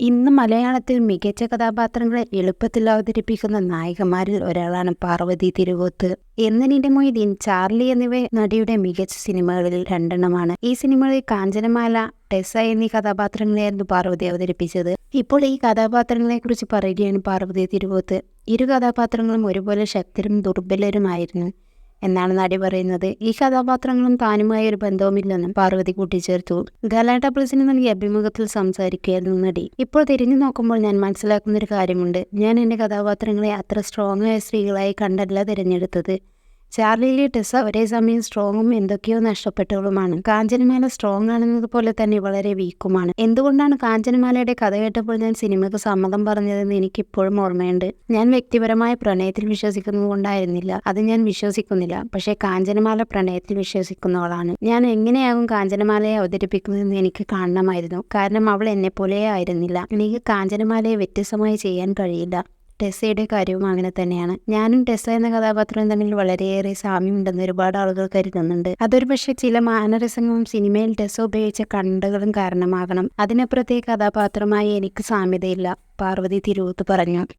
ഇന്ന് മലയാളത്തിൽ മികച്ച കഥാപാത്രങ്ങളെ എളുപ്പത്തിൽ അവതരിപ്പിക്കുന്ന നായികമാരിൽ ഒരാളാണ് പാർവതി തിരുവോത്ത്. എന്നനിന്റെ മൊയ്തീൻ ചാർലി എന്നിവ നടിയുടെ മികച്ച സിനിമകളിൽ രണ്ടെണ്ണമാണ്. ഈ സിനിമകളിൽ കാഞ്ചനമാല ടെസ എന്നീ കഥാപാത്രങ്ങളെയായിരുന്നു പാർവതി അവതരിപ്പിച്ചത്. ഇപ്പോൾ ഈ കഥാപാത്രങ്ങളെ കുറിച്ച് പറയുകയാണ് പാർവതി തിരുവോത്ത്. ഇരു കഥാപാത്രങ്ങളും ഒരുപോലെ ശക്തരും ദുർബലരുമായിരുന്നു. എന്നാണ് നടി പറയുന്നത്. ഈ കഥാപാത്രങ്ങളും താനുമായി ഒരു ബന്ധവുമില്ലെന്നും പാർവതി കൂട്ടിച്ചേർത്തു. ഗലാട്ട പ്ലസിന് നൽകിയ അഭിമുഖത്തിൽ സംസാരിക്കുകയായിരുന്നു നടി. ഇപ്പോൾ തിരിഞ്ഞു നോക്കുമ്പോൾ ഞാൻ മനസ്സിലാക്കുന്ന ഒരു കാര്യമുണ്ട്. ഞാൻ എന്റെ കഥാപാത്രങ്ങളെ അത്ര സ്ട്രോങ് ആയ സ്ത്രീകളായി കണ്ടല്ല തിരഞ്ഞെടുത്തത്. ചാർലിയിലെ ടെസ ഒരേ സമയം സ്ട്രോങ്ങും എന്തൊക്കെയോ നഷ്ടപ്പെട്ടവളുമാണ് കാഞ്ചനമാല സ്ട്രോങ് ആണെന്നതുപോലെ തന്നെ വളരെ വീക്കുമാണ് എന്തുകൊണ്ടാണ് കാഞ്ചനമാലയുടെ കഥ കേട്ടപ്പോൾ ഞാൻ സിനിമയ്ക്ക് സമ്മതം പറഞ്ഞതെന്ന് എനിക്ക് ഇപ്പോഴും ഓർമ്മയുണ്ട്. ഞാൻ വ്യക്തിപരമായ പ്രണയത്തിൽ വിശ്വസിക്കുന്നത് കൊണ്ടായിരുന്നില്ല. അത് ഞാൻ വിശ്വസിക്കുന്നില്ല. പക്ഷേ കാഞ്ചനമാല പ്രണയത്തിൽ വിശ്വസിക്കുന്നവളാണ്. ഞാൻ എങ്ങനെയാകും കാഞ്ചനമാലയെ അവതരിപ്പിക്കുന്നതെന്ന് എനിക്ക് കാണണമായിരുന്നു. കാരണം അവൾ എന്നെ പോലെ ആയിരുന്നില്ല എനിക്ക് കാഞ്ചനമാലയെ വ്യത്യസ്തമായി ചെയ്യാൻ കഴിയില്ല. ടെസ്സയുടെ കാര്യവും അങ്ങനെ തന്നെയാണ്. ഞാനും ടെസ്സ എന്ന കഥാപാത്രം തമ്മിൽ വളരെയേറെ സാമ്യമുണ്ടെന്ന് ഒരുപാട് ആളുകൾ കരുതുന്നുണ്ട്. അതൊരു പക്ഷേ ചില മാനരസങ്ങളും സിനിമയിൽ ടെസ്സ ഉപയോഗിച്ച കണ്ടുകളും കാരണമാകണം. അതിനപ്പുറത്തെ കഥാപാത്രമായി എനിക്ക് സാമ്യതയില്ല. പാർവതി തിരുവത്ത് പറഞ്ഞു.